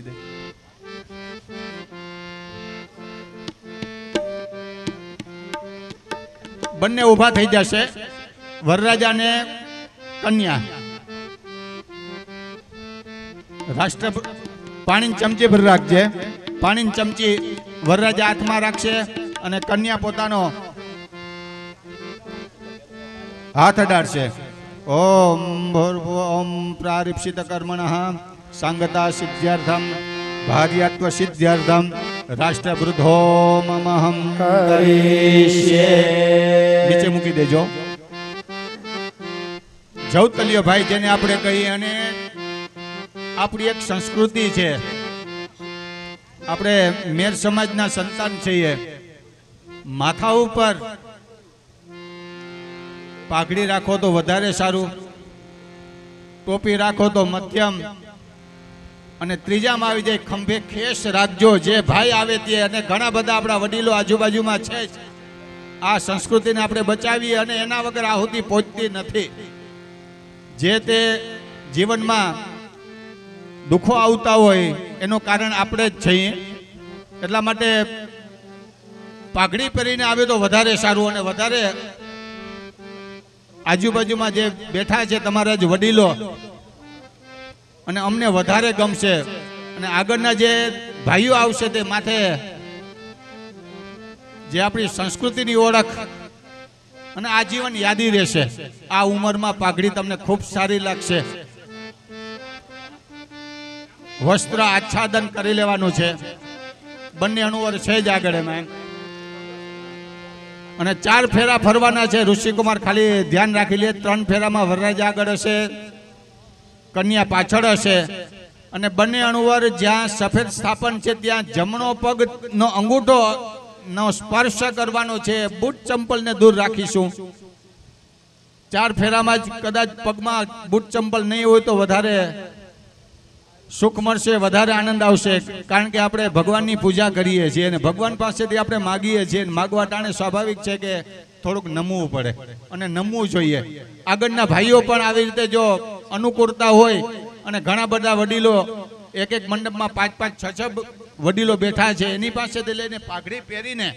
દઈ બંને ઊભા થઈ જશે. વરરાજા ને કન્યા. રાષ્ટ્ર પાણીની ચમચી ભરી રાખજે. પાણીની ચમચી વરરાજા હાથમાં રાખશે અને કન્યા પોતાનો હાથ અડાડશે. ઓમ ભૂર્ભુવ ઓમ પ્રારિપ્સિત કર્મણ. સાંગતા સિદ્ધ્યર્થમ ભાર્યત્વ સિદ્ધ્યર્થમ રાષ્ટ્રવૃદ્ધો મમહમ નીચે મૂકી દેજો જૌતલિયો ભાઈ જેને આપણે કહીએ અને આપણી એક સંસ્કૃતિ છે. આપણે મેર સમાજના સંતાન છીએ. માથા ઉપર પાઘડી રાખો તો વધારે સારું, ટોપી રાખો તો મધ્યમ અને ત્રીજામાં આવી જાય, ખંભે ખેસ રાખજો, જે ભાઈ આવે તે. અને ઘણા બધા આપણા વડીલો આજુબાજુમાં છે. આ સંસ્કૃતિને આપણે બચાવીએ અને એના વગર આહુતિ પહોંચતી નથી. જે તે જીવનમાં દુઃખો આવતા હોય, એનું કારણ આપણે જ છીએ. એટલા માટે પાઘડી પહેરીને આવે તો વધારે સારું અને વધારે આજુબાજુમાં જે બેઠા છે તમારા જ વડીલો અને અમને વધારે ગમશે. અને આગળના જે ભાઈઓ આવશે તે માથે જે આપણી સંસ્કૃતિની ઓળખ અને આજીવન યાદી રહેશે. આ ઉંમરમાં પાઘડી તમને ખૂબ સારી લાગશે. વસ્ત્ર આચ્છાદન કરી લેવાનું છે. બંને અણુવર છે જ આગળ એમાં. અને ચાર ફેરા ફરવાના છે. ઋષિકુમાર ખાલી ધ્યાન રાખી લે. ત્રણ ફેરામાં વરરાજા આગળ હશે. કન્યા પાછળ હશે. અને બંને અણુવર જ્યાં સફેદ સ્થાપન છે, ત્યાં જમણો પગ નો અંગૂઠો નો સ્પર્શ કરવાનો છે. બૂટ ચંપલને દૂર રાખીશું. ચાર ફેરામાં જ કદાચ પગમાં બૂટ ચંપલ નહીં હોય તો વધારે સુખ મળશે, વધારે આનંદ આવશે. કારણ કે આપણે ભગવાનની પૂજા કરીએ છીએ અને ભગવાન પાસેથી આપણે માગીએ છીએ માગવા ટાણે સ્વાભાવિક છે કે થોડુંક નમવું પડે. અને નમવું જોઈએ. આગળના ભાઈઓ પણ આવી રીતે જો અનુકૂળતા હોય અને ઘણા બધા વડીલો એક એક મંડપમાં પાંચ પાંચ છ છ વડીલો બેઠા છે. એની પાસેથી લઈને પાઘડી પહેરીને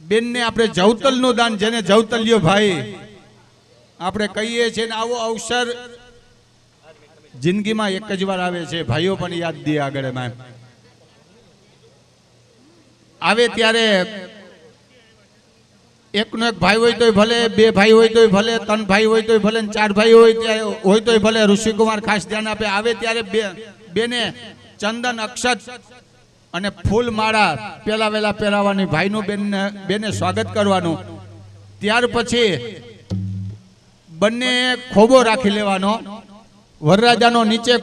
બેનને આપણે જવતલનું દાન જેને જવતલ્યો ભાઈ, આપણે કહીએ છીએ ને આવો અવસર જિંદગીમાં એક જ વાર આવે છે. ભાઈઓ પણ યાદ દે આગળ એમાં આવે ત્યારે એકનો એક ભાઈ હોય તોય ભલે, બે ભાઈ હોય તોય ભલે, ત્રણ ભાઈ હોય તોય ભલે ચાર ભાઈ હોય ત્યારે હોય તોય ભલે. ઋષિકુમાર ખાસ ધ્યાન આપે. આવે ત્યારે બે, બેને ચંદન, અક્ષત અને ફૂલ માળા પેલા વેલા પહેરાવાની ભાઈનું બેનને, બેને સ્વાગત કરવાનું. ત્યાર પછી બંને ખોબો રાખી લેવાનો. વરરાજાનો નીચે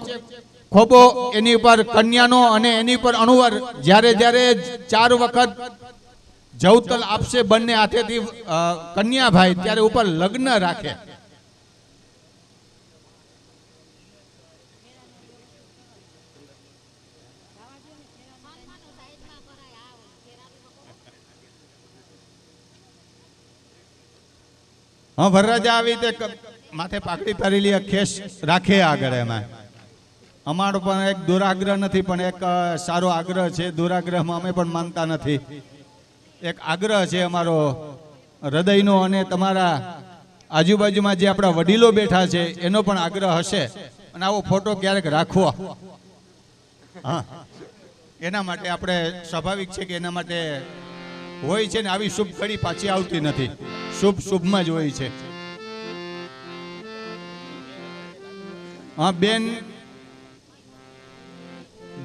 ખોબો એની ઉપર કન્યાનો અને એની ઉપર અણુવર. જ્યારે જ્યારે ચાર વખત જવતલ આપશે બંને હાથેથી કન્યાભાઈ ત્યારે ઉપર લગ્ન રાખે. હા, વરરાજા આવી રીતે માથે પાકડી પહેરેલી ખેસ રાખે આગળ એમાં. અમારો પણ એક દુરાગ્રહ નથી, પણ એક સારો આગ્રહ છે. દુરાગ્રહમાં અમે પણ માનતા નથી. એક આગ્રહ છે અમારો હૃદયનો અને તમારા આજુબાજુમાં જે આપણા વડીલો બેઠા છે, એનો પણ આગ્રહ હશે. અને આવો ફોટો ક્યારેક રાખવો. હા. એના માટે આપણે સ્વાભાવિક છે કે એના માટે હોય છે ને આવી શુભ ઘડી પાછી આવતી નથી. શુભ શુભમાં જ હોય છે. હા, બેન.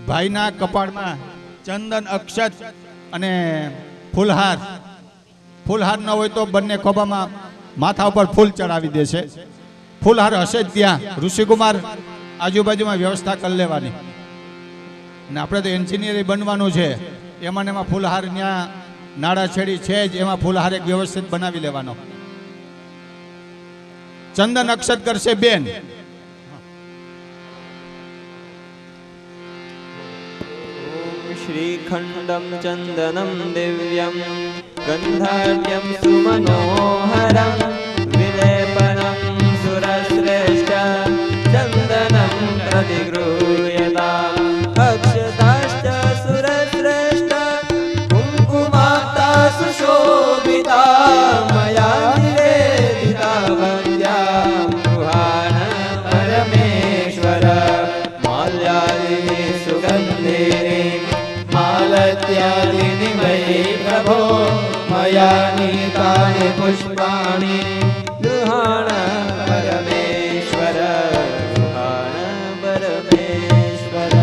ભાઈના કપાળમાં ચંદન અક્ષત અને ફૂલહાર. ફૂલહાર ન હોય તો બંને ખોબામાં માથા ઉપર ફૂલ ચડાવી દે છે. ફૂલહાર હશે જ ત્યાં. ઋષિકુમાર આજુબાજુમાં વ્યવસ્થા કરી લેવાની. ને આપણે તો એન્જિનિયર બનવાનું છે. એમાં એમાં ફૂલહાર ત્યાં નાડા છેડી છે જ. એમાં ફૂલહાર એક વ્યવસ્થિત બનાવી લેવાનો. ચંદન અક્ષત કરશે બેન. श्रीखण्डं चन्दनं दिव्यं गन्धाढ्यं सुमनोहरं विलेपनं सुरश्रेष्ठ चन्दनं प्रतिगृह्यता यानि तानि पुष्पाणि दुहाण परमेश्वर दुहाण परमेश्वर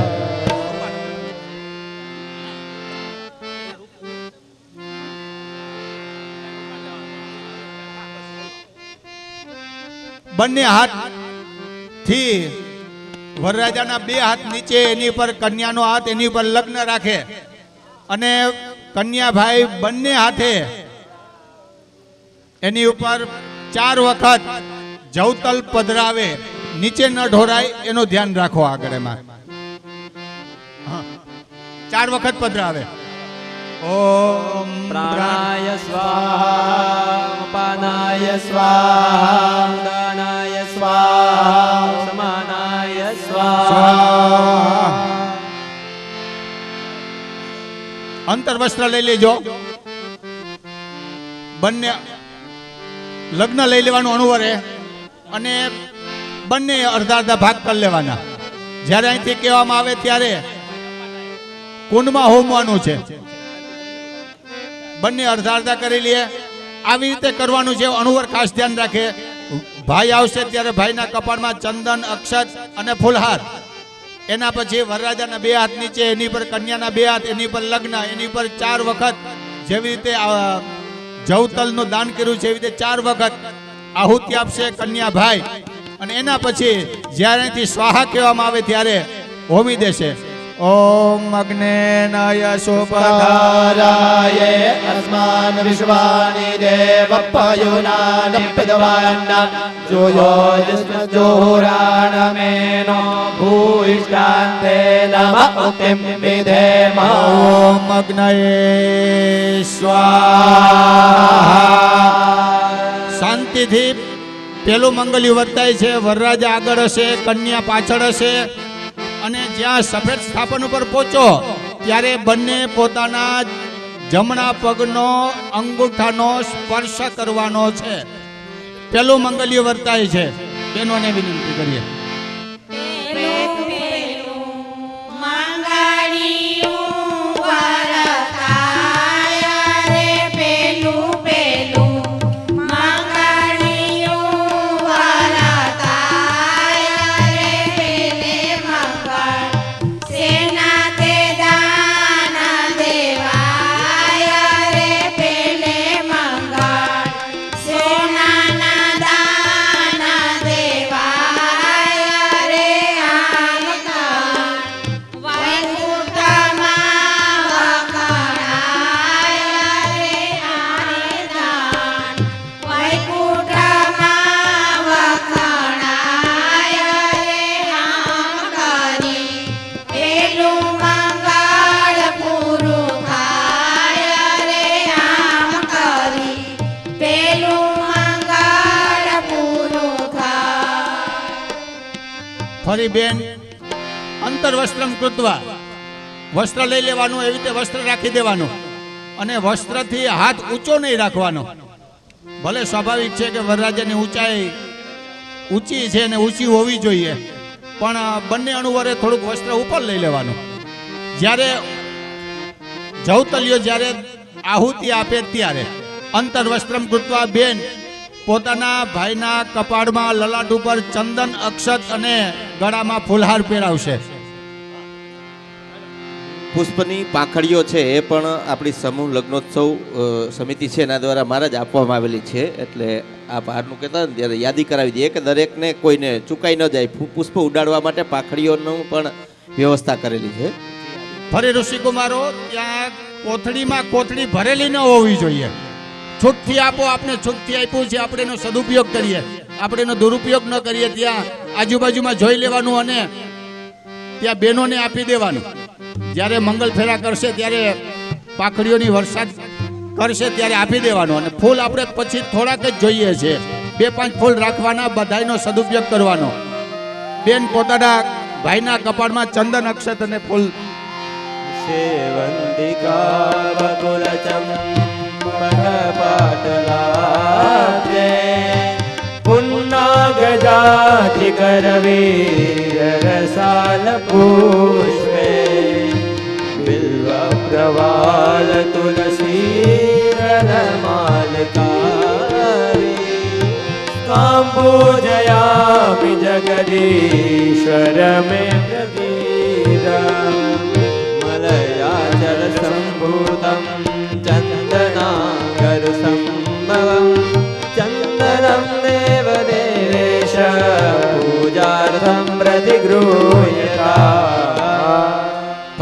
બંને હાથ થી વરરાજાના બે હાથ નીચે એની પર કન્યાનો હાથ એની પર લગ્ન રાખે અને કન્યાભાઈ બંને હાથે એની ઉપર ચાર વખત જવતલ પધરાવે નીચે ન ઢોરાય એનું ધ્યાન રાખો આગળ એમાં. હા. ચાર વખત પધરાવે. ઓમ પ્રાણાય સ્વાહા પાનાય સ્વાહા દાનાય સ્વાહા સમાનાય સ્વાહા. અંતર વસ્ત્ર લઈ લેજો. બંને લગ્ન લઈ લેવાનું અનુવરે અને બંને અડધા અડધા ભાગ કરી લેવાના. જ્યારે અહીંથી કહેવામાં આવે ત્યારે કુંડમાં હોમવાનું છે. બંને અડધા અડધા કરી લઈએ આવી રીતે કરવાનું છે. અનુવર ખાસ ધ્યાન રાખે. ભાઈ આવશે ત્યારે ભાઈના કપાળમાં ચંદન, અક્ષત અને ફૂલહાર. એના પછી વરરાજાના બે હાથ નીચે, એની પર કન્યાના બે હાથ, એની પર લગ્ન, એની પર ચાર વખત જેવી રીતે જવતલનું દાન કર્યું છે. એવી રીતે ચાર વખત આહુતિ આપશે કન્યા ભાઈ અને એના પછી જ્યારેથી સ્વાહા કહેવામાં આવે ત્યારે હોમી દેશે. ઓમ અગ્નેનાય पधाराय अस्मान् विश्वानि देवपयुनानि पितवान् जोयोजोराणमेनो भूयिष्ठान्ते नम उक्तिं विधेम ઓમ અગ્નયે स्वाहा શાંતિથી પેલું મંગલ્ય વર્તાય છે વરરાજા આગળ હશે કન્યા પાછળ હશે અને જ્યાં સફેદ સ્થાપન ઉપર પહોંચો ત્યારે બંને પોતાના જમણા પગનો અંગૂઠાનો સ્પર્શ કરવાનો છે. પેલું મંગલ્ય વર્તાય છે. બહેનોને વિનંતી કરીએ. ફરી બેન અંતર વસ્ત્રમ કૃત્વા વસ્ત્ર લઈ લેવાનું, એવી રીતે વસ્ત્ર રાખી દેવાનું. અને વસ્ત્રથી હાથ ઊંચો નહીં રાખવાનો. ભલે સ્વાભાવિક છે કે વરરાજાની ઊંચાઈ ઊંચી છે અને ઊંચી હોવી જોઈએ, પણ બંને અણુવરે થોડુંક વસ્ત્ર ઉપર લઈ લેવાનું. જ્યારે જવતલિયો જ્યારે આહુતિ આપે ત્યારે અંતર વસ્ત્રમ કૃત્વા બેન પોતાના ભાઈના કપાળમાં લલાટ ઉપર ચંદન અક્ષત અને ગળામાં ફૂલહાર પહેરાવશે. પુષ્પની પાંખડીઓ છે એ પણ આપણી સમૂહ લગ્નોત્સવ સમિતિ છે એના દ્વારા મારા જ આપવામાં આવેલી છે. એટલે આ બહારનું કહેતા ત્યારે યાદી કરાવી દઈએ કે દરેકને કોઈને ચૂકાઈ ન જાય. પુષ્પ ઉડાડવા માટે પાંખડીઓનું પણ વ્યવસ્થા કરેલી છે. ફરી ઋષિકુમારો ત્યાં કોથળીમાં કોથળી ભરેલી ન હોવી જોઈએ. છૂટથી આપો આપણે છૂટથી આપ્યું છે. આપણે એનો સદુપયોગ કરીએ. આપણે એનો દુરુપયોગ ન કરીએ, ત્યાં આજુબાજુમાં જોઈ લેવાનું અને ત્યાં બહેનોને આપી દેવાનું. જ્યારે મંગલ ફેરા કરશે, ત્યારે પાખડીઓની વરસાદ કરશે, ત્યારે આપી દેવાનું. અને ફૂલ આપણે પછી થોડાક જ જોઈએ છે. બે પાંચ ફૂલ રાખવાના, બધાયનો સદુપયોગ કરવાનો. બેન પોતાના ભાઈના કપાળમાં ચંદન અક્ષત અને ફૂલ. સેવંતિકા पाटलाते पुन्ना गजाति करवीर रसाल पुष्पे बिल्व प्रवाल तुलसी रनमालकारी काम्बोजयामि जगदीश्वर मे प्रवीरा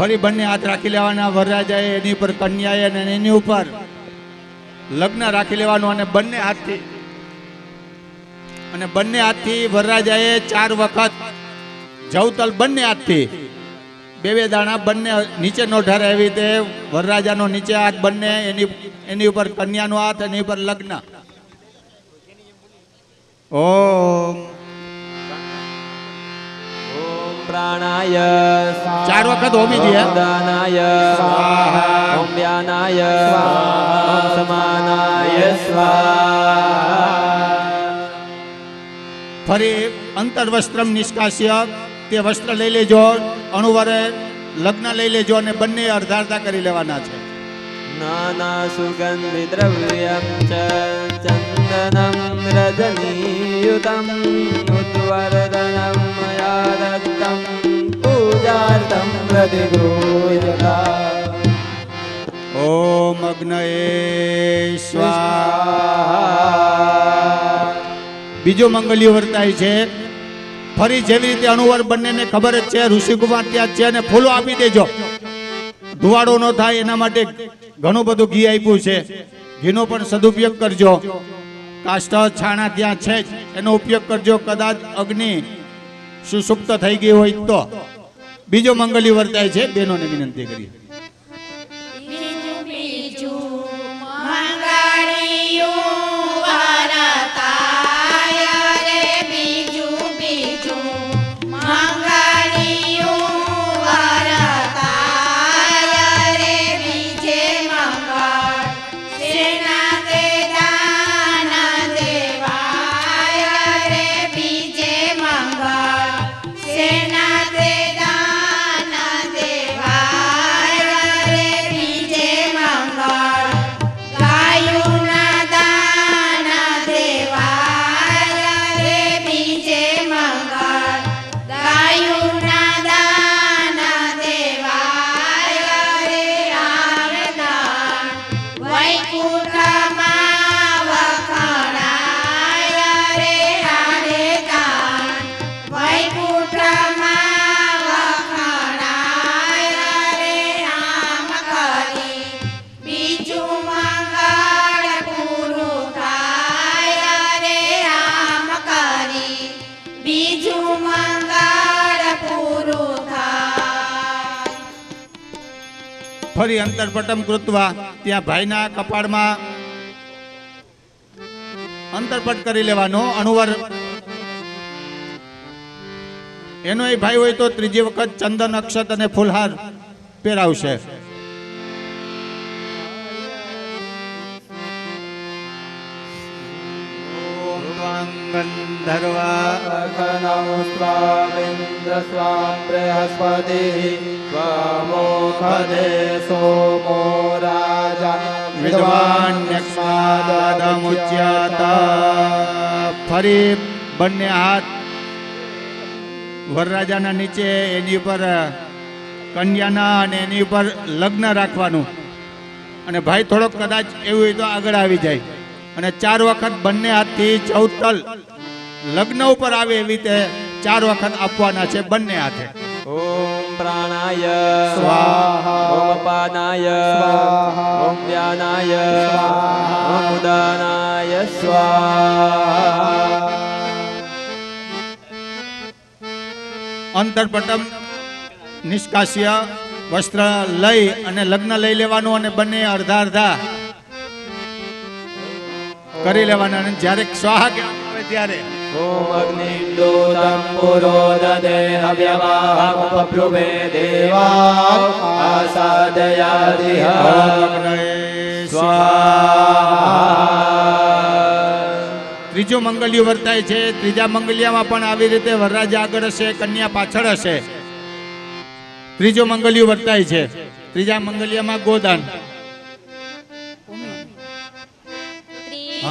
ફરી બંને હાથ રાખી લેવાના. વરરાજાએ એની ઉપર કન્યાએ અને એની ઉપર લગ્ન રાખી લેવાનું અને બંને હાથથી અને બંને હાથથી વરરાજાએ ચાર વખત જવતલ બંને હાથથી બે બે દાણા બંને નીચે નોઢારે એવી રીતે વરરાજાનો નીચે હાથ બંને, એની એની ઉપર કન્યાનો હાથ, એની ઉપર લગ્ન. ઓમ. પ્રાણાય ચાર વખત હોમી દે દાનાય સ્વાહા ઓમ સ્વાહા સમાનાય સ્વાહા ફરી અંતરવસ્ત્રમ નિષ્કાસ્ય તે વસ્ત્ર લઈ લેજો અણુવરે લગ્ન લઈ લેજો અને બંને અર્ધા કરી લેવાના છે. નાના સુગંધિ દ્રવ્યમ ચ चन्दनं रजनीयुतम् उद्वर्धनं मया दत्तं पूजार्थं प्रतिगृह्यता ઓમ અગ્નએ સ્વાહા બીજો મંગલ્ય વર્તાય છે ફરી જેવી રીતે અણુવર બંનેને ખબર જ છે ઋષિકુમાર ત્યાં જ છે અને ફૂલો આપી દેજો ધુવાડો ન થાય એના માટે ઘણું બધું ઘી આપ્યું છે ઘીનો પણ સદુપયોગ કરજો કાષ્ટ છાણા ત્યાં છે જ. એનો ઉપયોગ કરજો. કદાચ અગ્નિ સુસુપ્ત થઈ ગઈ હોય તો. બીજો મંગલી વર્તાય છે. બહેનોને વિનંતી કરી ફરી અંતરપટમ કૃતવા ત્યાં ભાઈના કપાળમાં અંતરપટ કરી લેવાનો અણુવર. એનો એ ભાઈ હોય તો ત્રીજી વખત ચંદન અક્ષત અને ફૂલહાર પહેરાવશે. गन्धर्वा स्वामिन्द्र स्वां बृहस्पतिः स्वामोखदे सोमो राजा વિદ્વાન્યક્ષાદમુચ્યતા ફરી બંને હાથ વરરાજાના નીચે એની ઉપર કન્યાના અને એની ઉપર લગ્ન રાખવાનું અને ભાઈ થોડોક કદાચ એવું હોય તો આગળ આવી જાય અને ચાર વખત બંને હાથથી ચૌદ લગ્ન ઉપર આવે એવી રીતે ચાર વખત આપવાના છે બંને હાથે. ઓમ પ્રાણાય સ્વાહા ઓમ ધ્યાનાય સ્વાહા સ્વાહા. અંતરપટમ નિષ્કાસ્ય વસ્ત્ર લઈ અને લગ્ન લઈ લેવાનું અને બંને અડધા અડધા કરી લેવાના અને જ્યારે સ્વાહા કહેવામાં આવે ત્યારે ઓમ અગ્નિદૂતમ પુરો દદે અવ્યવાહમ ઉપબ્રુવે ત્રીજું મંગલિયું વર્તાય છે. ત્રીજા મંગલિયામાં પણ આવી રીતે વરરાજ આગળ હશે કન્યા પાછળ હશે. ત્રીજો મંગલિયું વર્તાય છે. ત્રીજા મંગલિયામાં ગોદાન.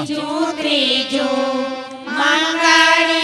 બીજું ત્રીજું મંગળિયું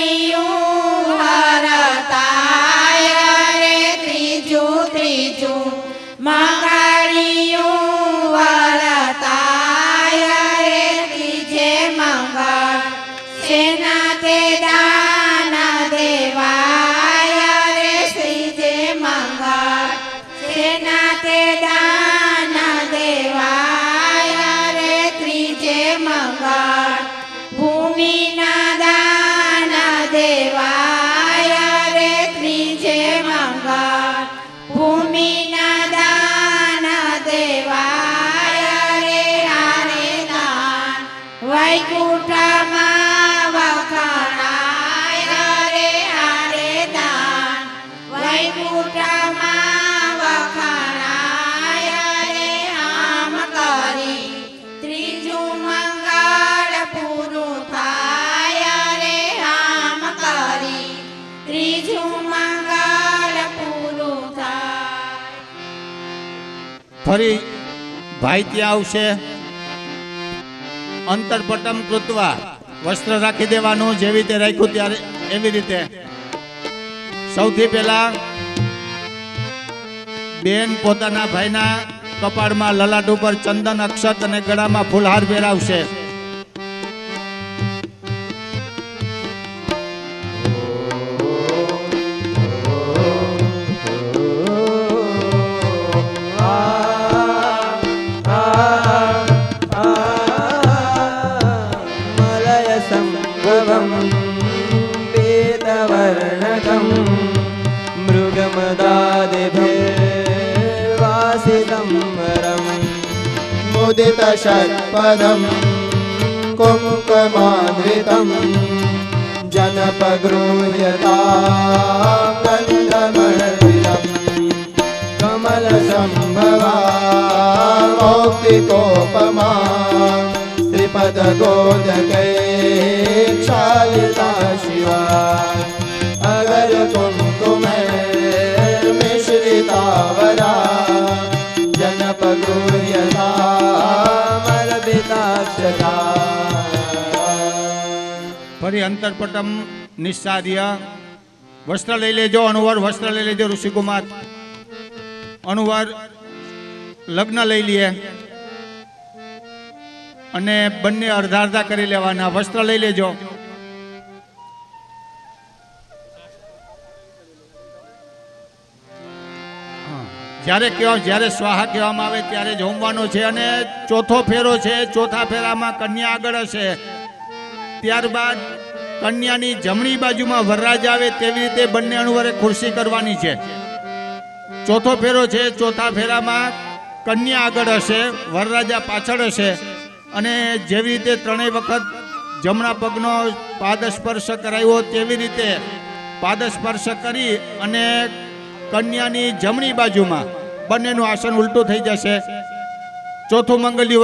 ફરી ભાઈ ત્યાં આવશે અંતરપટમ કૃત્વા વસ્ત્ર રાખી દેવાનું જેવી રીતે રાખ્યું ત્યારે એવી રીતે. સૌથી પહેલા બેન પોતાના ભાઈના કપાળમાં લલાટ ઉપર ચંદન અક્ષત અને ગળામાં ફૂલહાર પહેરાવશે. मुदितषट्पदं कुङ्कुमान्वितं जनपगृह्यता गन्धमर्विलम् कमलसम्भवा मौक्तिकोपमा त्रिपदगोदकै क्षालिता शिवा अगर ફરી અંતરપટમ નિસ્સાર્ય વસ્ત્ર લઈ લેજો અનુવર વસ્ત્ર લઈ લેજો, ઋષિકુમાર. અનુવર લગ્ન લઈ લઈએ અને બંને અડધા અડધા કરી લેવાના. વસ્ત્ર લઈ લેજો. જ્યારે કહેવા જ્યારે સ્વાહા કહેવામાં આવે ત્યારે જ હોમવાનો છે અને ચોથો ફેરો છે, ચોથા ફેરામાં કન્યા આગળ હશે. ત્યારબાદ કન્યાની જમણી બાજુમાં વરરાજ આવે તેવી રીતે બંને અણુવરે ખુરશી કરવાની છે. ચોથો ફેરો છે, ચોથા ફેરામાં કન્યા આગળ હશે, વરરાજા પાછળ હશે અને જેવી રીતે ત્રણેય વખત જમણા પગનો પાદ સ્પર્શ કરાવ્યો તેવી રીતે પાદ સ્પર્શ કરી અને કન્યાની જમણી બાજુમાં બંનેનું આસન ઉલટું થઈ જશે. ચોથું મંગલ્ય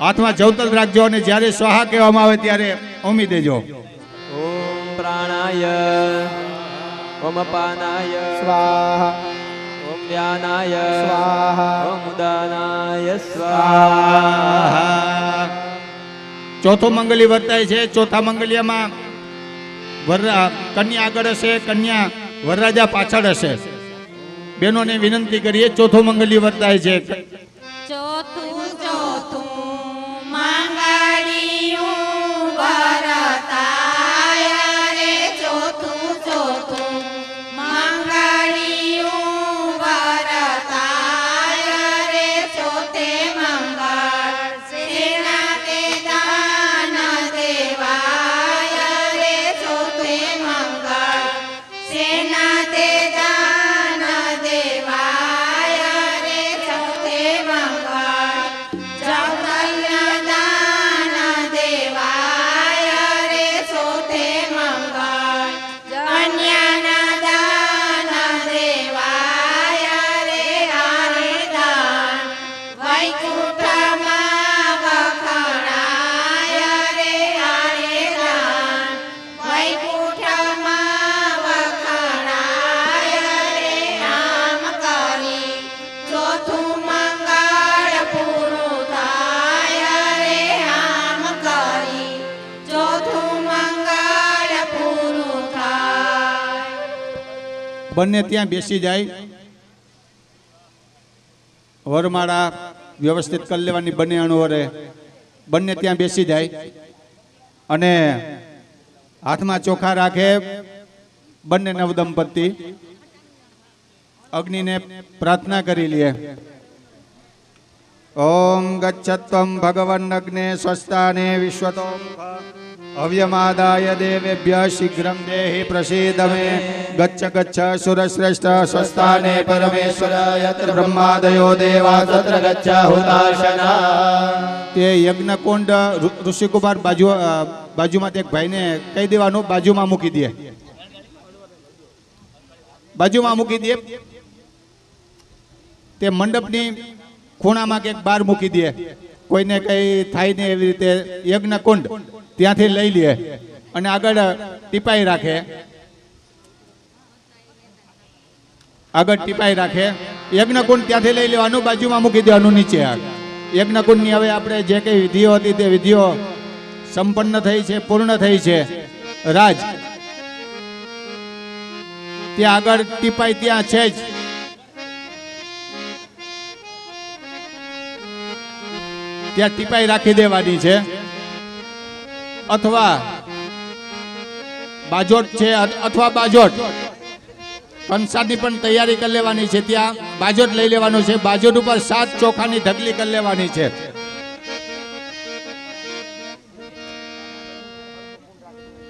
હાથમાં જવતલ રાખજો અને જ્યારે સ્વાહા કહેવામાં આવે ત્યારે ઓમી દેજો. ઓમ પ્રાણાય ઓમ પાનાય સ્વાહા ઓમ ધ્યાનાય સ્વાહા ઓમ દાનાય ચોથું મંગલી વર્તાય છે. ચોથા મંગલિયામાં વર કન્યા આગળ હશે. કન્યા વરરાજા પાછળ હશે. બહેનોને વિનંતી કરીએ ચોથો મંગલી વર્તાય છે. ચોથું બંને ત્યાં બેસી જાય. વરમાળા વ્યવસ્થિત કરી લેવાની બંને અણુવરે બંને ત્યાં બેસી જાય. અને હાથમાં ચોખા રાખે. બંને નવદંપતિ અગ્નિને પ્રાર્થના કરી લે. ઓમ ગચ્છત્વમ ભગવન અગ્ને સ્વસ્તાને વિશ્વતો હવ્યમાદાય દેવેભ્ય શીઘ્રમ દેહિ પ્રસીદ મે ગચ્છ ગચ્છ સુરશ્રેષ્ઠ સ્વસ્થાને પરમેશ્વર યત્ર બ્રહ્માદયો દેવા તત્ર ગચ્છાહુતાશના તે યજ્ઞકુંડ ઋષિકુમાર બાજુ બાજુમાં તે ભાઈને કહી દેવાનું બાજુમાં મૂકી દે બાજુમાં મૂકી દે તે મંડપની ખૂણામાં કે બહાર મૂકી દે કોઈને કઈ થાય ને એવી રીતે યજ્ઞકુંડ ત્યાંથી લઈ લે અને આગળ ટીપાઈ રાખે. આગળ ટીપાઈ રાખે. યજ્ઞકુંડ ત્યાંથી લઈ લેવાનું બાજુમાં મૂકી દેવાનું નીચે યજ્ઞકુંડની હવે આપણે જે કઈ વિધિઓ હતી તે વિધિઓ સંપન્ન થઈ છે, પૂર્ણ થઈ છે. રાજ. ત્યાં આગળ ટીપાઈ ત્યાં છે જ. ત્યાં ટીપાઈ રાખી દેવાની છે. અથવા બાજોટ છે અથવા બાજોટ. કંસારની પણ તૈયારી કરી લેવાની છે ત્યાં. બાજોટ લઈ લેવાનું છે. બાજોટ ઉપર સાત ચોખાની ઢગલી કરી લેવાની છે.